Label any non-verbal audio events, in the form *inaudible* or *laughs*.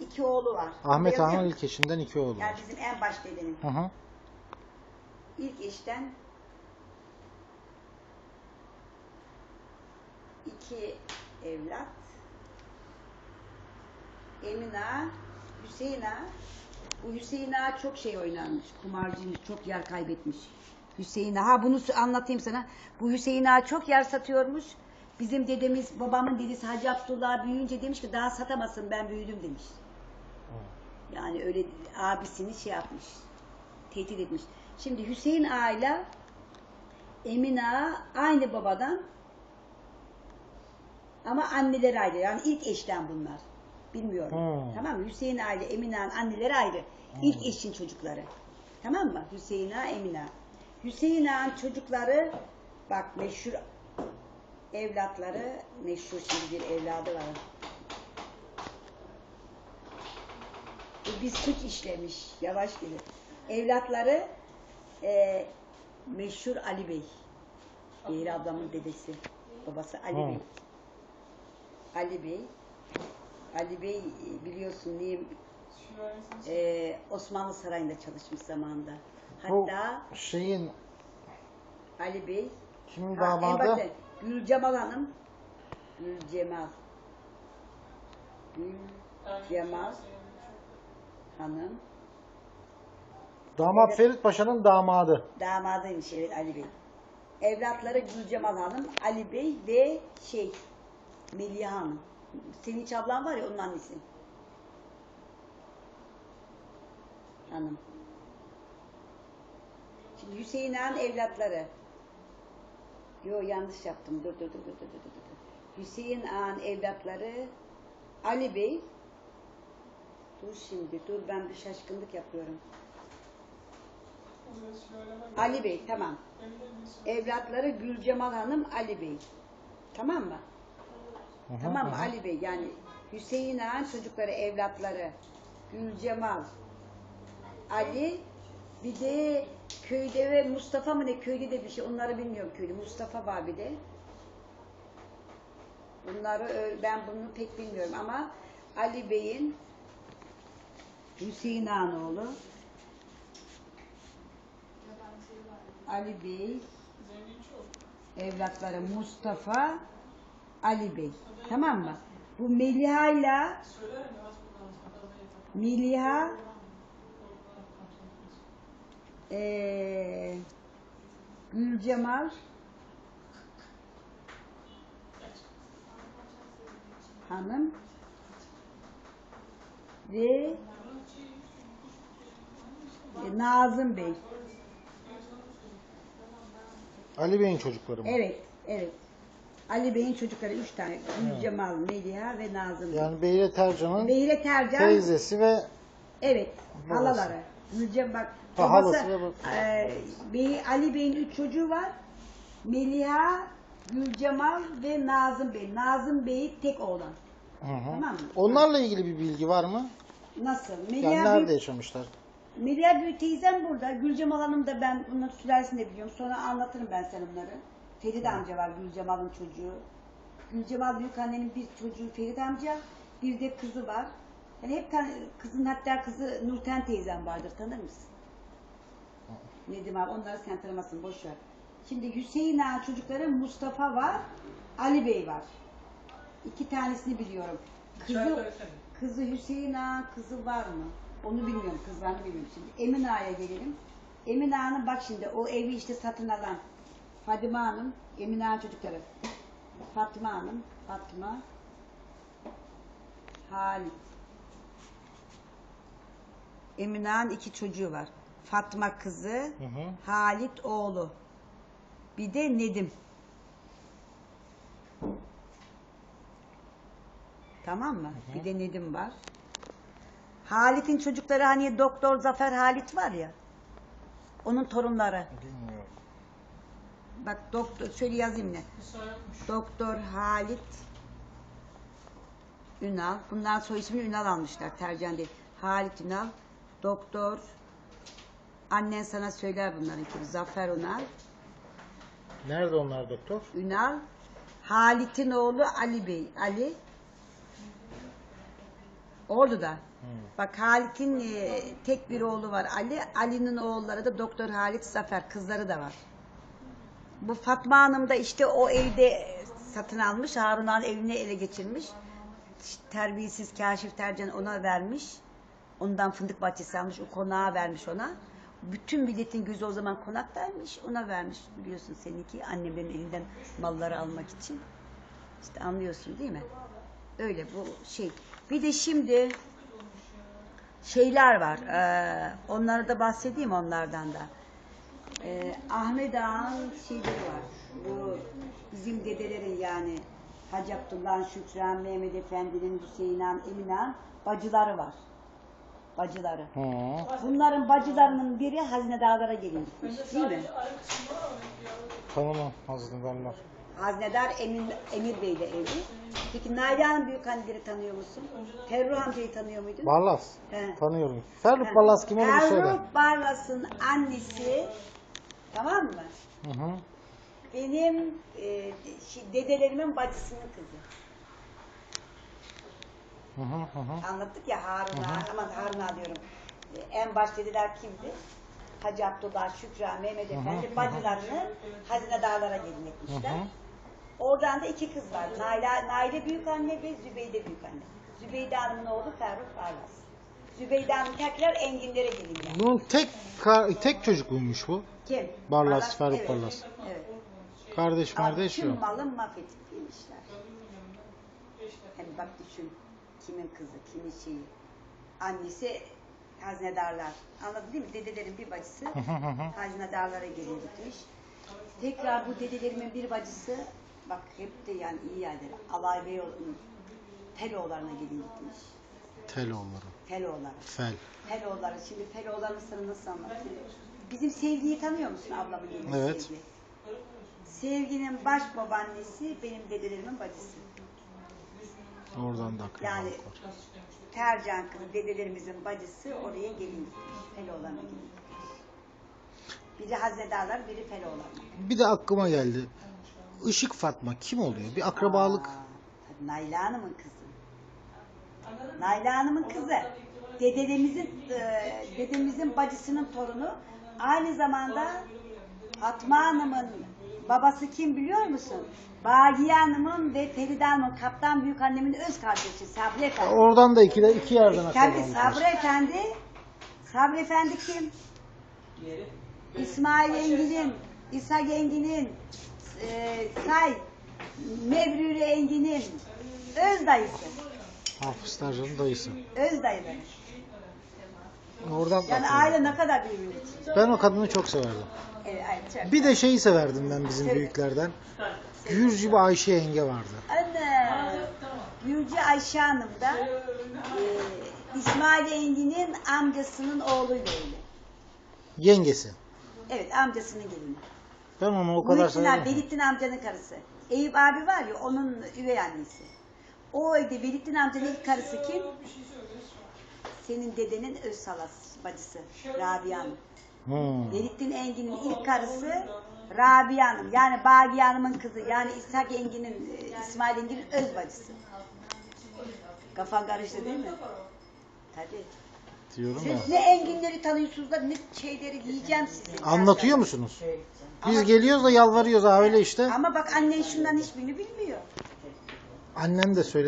iki oğlu var. Ahmet mu? ilk eşinden iki oğlu Yani var. bizim en baş dedenin. Hı hı. İlk eşten iki evlat. Emin Ağa, Hüseyin Ağa. Bu Hüseyin Ağa çok şey oynanmış. Kumarcıymış, çok yer kaybetmiş. Hüseyin Ağa. Ha bunu s- anlatayım sana. Bu Hüseyin Ağa çok yer satıyormuş. Bizim dedemiz, babamın dedesi Hacı Abdullah büyüyünce demiş ki daha satamasın ben büyüdüm demiş. Yani öyle abisini şey yapmış. Tehdit etmiş. Şimdi Hüseyin Ağa ile Ağa aynı babadan ama anneleri ayrı. Yani ilk eşten bunlar. Bilmiyorum. Hmm. Tamam mı? Hüseyin Ağa ile Emin Ağa'nın anneleri ayrı. İlk eşin çocukları. Tamam mı? Hüseyin Ağa, Emin Ağa. Hüseyin Ağa'nın çocukları bak meşhur evlatları meşhur şimdi bir evladı var. Bu bir suç işlemiş. Yavaş gelir. Evlatları e, meşhur Ali Bey. Zehra ablamın dedesi. Babası Ali Hı. Bey. Ali Bey. Ali Bey e, biliyorsun niye e, Osmanlı Sarayı'nda çalışmış zamanında. Bu Hatta şeyin Ali Bey kimin Ha, damadı? başta Gülcemal Hanım. Gülcemal. Gülcemal Hanım. Damat. Ferit Paşa'nın damadı. Damadıymış evet Ali Bey. Evlatları Gülcemal Hanım, Ali Bey ve şey Melih Hanım. Sevinç ablan var ya onun annesi. Hanım. Şimdi Hüseyin Ağa'nın evlatları. Yo yanlış yaptım. Dur dur dur dur dur dur. dur. Hüseyin Ağa'nın evlatları Ali Bey. Dur şimdi dur ben bir şaşkınlık yapıyorum. Ali Bey tamam. Evlatları Gülcemal Hanım Ali Bey. Tamam mı? Hı, Tamam mı hı. Ali Bey? Yani Hüseyin Ağa'nın çocukları, evlatları Gülcemal, Ali bir de köyde ve Mustafa mı ne köyde de bir şey onları bilmiyorum köyde. Mustafa var bir de. Bunları ben bunu pek bilmiyorum ama Ali Bey'in Hüseyin Ağa'nın oğlu Ali Bey evlatları Mustafa Ali Bey. Tamam mı? Bu Meliha ile Meliha eee Gülcemal Hanım ve e, Nazım Bey. Ali Bey'in çocukları mı? Evet, evet. Ali Bey'in çocukları üç tane. Gülcemal, Meliha ve Nazım Bey. Yani Beyre Tercan'ın Beyre Tercan, teyzesi ve evet, Babası. halaları. Gülce bak, Ha, babası, halası ve bab- e, Bey, Ali Bey'in üç çocuğu var. Meliha, Gülcemal ve Nazım Bey. Nazım Bey tek oğlan. Hı hı. Tamam mı? Onlarla ilgili bir bilgi var mı? Nasıl? Yani Meliha nerede büyük, yaşamışlar? Meliha büyük teyzem burada. Gülcemal Hanım da ben bunların sülalesini de biliyorum. Sonra anlatırım ben sana bunları. Ferit amca var Gülcemal'ın çocuğu. Gülcemal büyük annenin bir çocuğu Ferit amca. Bir de kızı var. Yani hep kızın hatta kızı Nurten teyzem vardır. Tanır mısın? Nedim abi onları sen tanımazsın boş ver. Şimdi Hüseyin Ağa çocukları Mustafa var. Ali Bey var. İki tanesini biliyorum. Kızı, kızı Hüseyin Ağa kızı var mı? Onu bilmiyorum. Kızlarını bilmiyorum şimdi. Emin Ağa'ya gelelim. Emin Ağa'nın bak şimdi o evi işte satın alan Fadime Hanım, Emin Ağa'nın çocukları. Fatma Hanım, Fatma, Halit. Emin Ağa'nın iki çocuğu var. Fatma kızı, Hı hı. Halit oğlu. Bir de Nedim. Tamam mı? Bir de Nedim var. Halit'in çocukları hani Doktor Zafer Halit var ya. Onun torunları. Bilmiyorum. Bak doktor şöyle yazayım ne? Doktor Halit Ünal. Bundan soy ismini Ünal almışlar. Tercan değil. Halit Ünal. Doktor Annen sana söyler bunların gibi. Zafer Ünal. Nerede onlar doktor? Ünal. Halit'in oğlu Ali Bey. Ali. Ordu'da. Hı. Bak Halit'in e, tek bir oğlu var Ali. Ali'nin oğulları da Doktor Halit Zafer. Kızları da var. Bu Fatma Hanım da işte o evde satın almış. Harun Han evini ele geçirmiş. Terbiyesiz Kaşif Tercan ona vermiş. Ondan fındık bahçesi almış. O konağa vermiş ona. Bütün milletin gözü o zaman konaktaymış. Ona vermiş. Biliyorsun seninki annemin elinden malları almak için. İşte anlıyorsun değil mi? Öyle bu şey. Bir de şimdi şeyler var. Ee, onları da bahsedeyim onlardan da. Ee, Ahmet Ağa'nın şeyleri var. Bu bizim dedelerin yani Hacı Abdullah, Şükran, Mehmet Efendi'nin, Hüseyin Han, Emin Han bacıları var. Bacıları. Hı. Bunların bacılarının biri Hazine Dağlar'a gelin gitmiş değil mi? Tanımam hazinedarlar. Haznedar Emin, Emir Bey ile evli. Peki Nalan Büyükanneleri tanıyor musun? Ferruh amcayı tanıyor muydun? Barlas. He. Tanıyorum. Ferruh Barlas kim olduğunu söyle. Ferruh Barlas'ın annesi tamam mı? Hı hı. Benim e, şey, dedelerimin bacısının kızı. Hı hı. Anlattık ya Harun'a, aman Harun'a diyorum. En baş dediler kimdi? Hacı Abdullah, Şükran, Mehmet Efendi bacılarını Hazine Dağlar'a gelin etmişler. Oradan da iki kız var. Naila, Naile Büyükanne ve Zübeyde Büyükanne. Zübeyde Hanım'ın oğlu Ferruh Barlas. Zübeyde Hanım tekrar Enginlere gelinler. Bunun tek tek çocuk muymuş bu? Kim? Barlas, Ferruh evet, Barlas. Evet. Kardeş kardeş tüm yok. malı mahvedip yemişler. Bak düşün kimin kızı, kimin şeyi. Annesi haznedarlar. Anladın değil mi? Dedelerin bir bacısı *laughs* haznedarlara gelin gitmiş. Tekrar bu dedelerimin bir bacısı bak hep de yani iyi yerleri. Alay Beyoğlu'nun Feloğullarına gelin gitmiş. Teloğulları. Feloğulları. Fel. Feloğulları. Şimdi Feloğullarını sana nasıl anlatayım? Bizim Sevgi'yi tanıyor musun ablamın gelini Evet. Sevgi? Sevgi'nin baş babaannesi benim dedelerimin bacısı. Oradan da Yani. Tercan kızı dedelerimizin bacısı oraya gelin gitmiş. Feloğullarına gelin. Biri Haznedarlar, biri Feloğullar. Bir de aklıma geldi. Işık Fatma kim oluyor? Bir akrabalık. Aa, Naila Hanım'ın kızı. Naila Hanım'ın kızı. Dedemizin, e, dedemizin bacısının torunu. Aynı zamanda Fatma Hanım'ın babası kim biliyor musun? Bagiye Hanım'ın ve Feride Hanım'ın kaptan büyük annemin öz kardeşi Sabri Efendi. Oradan da iki, de iki yerden Tabii akrabalık Sabri. Efendi. Sabri Efendi kim? İsmail Engin'in, İsa Engin'in, e, Say, Mebrure Engin'in öz dayısı. Hafız Tercan'ın dayısı. Öz dayıları. Oradan da Yani akrabalık. aile ne kadar birbirine Ben o kadını çok severdim. Evet, aile çok. Bir de şeyi severdim ben bizim büyüklerden. Gürcü bir Ayşe yenge vardı. Ana. Gürcü Ayşe Hanım da e, İsmail Engin'in amcasının oğluyla evli. Yengesi. Evet amcasının gelini. Ben onu o kadar Muhittin abi, severdim. Velittin amcanın karısı. Eyüp abi var ya onun üvey annesi. O evde Velittin amcanın ilk karısı kim? Senin dedenin öz salası, bacısı Rabia Hanım. Hmm. Velittin Engin'in ilk karısı Rabia Hanım. Yani Bagi Hanım'ın kızı. Yani İshak Engin'in, e, İsmail Engin'in öz bacısı. Kafan karıştı değil mi? Tabii. Diyorum ya. Siz ne enginleri tanıyorsunuz da ne şeyleri diyeceğim size. Anlatıyor musunuz? Biz geliyoruz da yalvarıyoruz ha öyle işte. Ama bak annen şundan hiçbirini bilmiyor. Annem de söyledi.